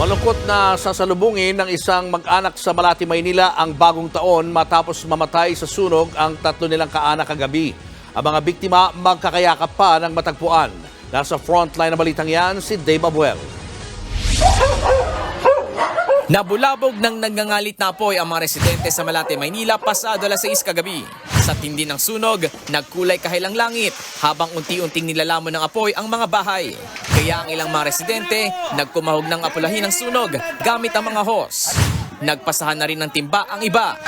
Malungkot na sasalubungin ng isang mag-anak sa Malati, Maynila ang bagong taon matapos mamatay sa sunog ang tatlo nilang kaanak kagabi. Ang mga biktima magkakayakap pa ng matagpuan. Nasa frontline na balitang yan si Dave Abuel. Nabulabog ng nagngangalit na apoy ang mga residente sa Malate, Maynila pasado alas 6 kagabi. Sa tindi ng sunog, nagkulay kahilang langit habang unti-unting nilalamon ng apoy ang mga bahay. Kaya ang ilang mga residente nagkumahog ng apulahin ng sunog gamit ang mga hose. Nagpasahan na rin ng timba ang iba.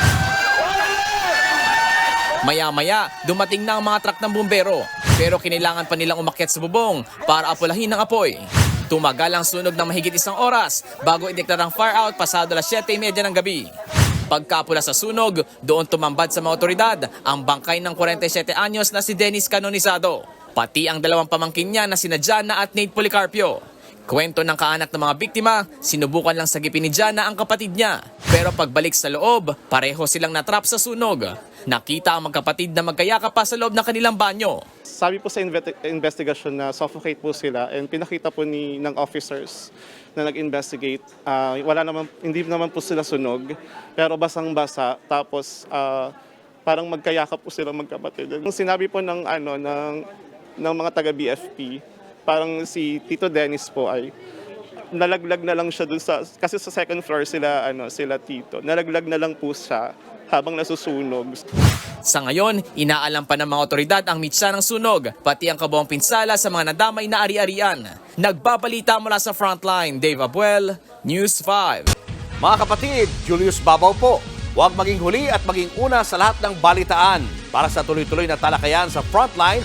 Maya-maya, dumating na ang mga truck ng bumbero. Pero kinailangan pa nilang umakyat sa bubong para apulahin ng apoy. Tumagal ang sunog ng mahigit isang oras bago ideklarang fire out pasado alas 7.30 ng gabi. Pagkapula sa sunog, doon tumambad sa mga otoridad ang bangkay ng 47 anyos na si Dennis Canonisado. Pati ang dalawang pamangkin niya na sina Jana at Nate Policarpio. Kwento ng kaanak ng mga biktima, sinubukan lang sagipin ni Jana ang kapatid niya. Pero pagbalik sa loob, pareho silang natrap sa sunog. Nakita ang magkapatid na magkayakap pa sa loob ng kanilang banyo. Sabi po sa invet- investigation na suffocate po sila and pinakita po ni ng officers na nag-investigate. ah, wala naman hindi naman po sila sunog pero basang-basa tapos ah, parang magkayakap po sila magkapatid. Sinabi po ng ano ng ng mga taga BFP, parang si Tito Dennis po ay nalaglag na lang siya dun sa kasi sa second floor sila ano sila Tito. Nalaglag na lang po siya habang nasusunog. Sa ngayon, inaalam pa ng mga otoridad ang mitsa ng sunog, pati ang kabuang pinsala sa mga nadamay na ari-arian. Nagbabalita mula sa frontline, Dave Abuel, News 5. Mga kapatid, Julius Babaw po. Huwag maging huli at maging una sa lahat ng balitaan. Para sa tuloy-tuloy na talakayan sa Frontline,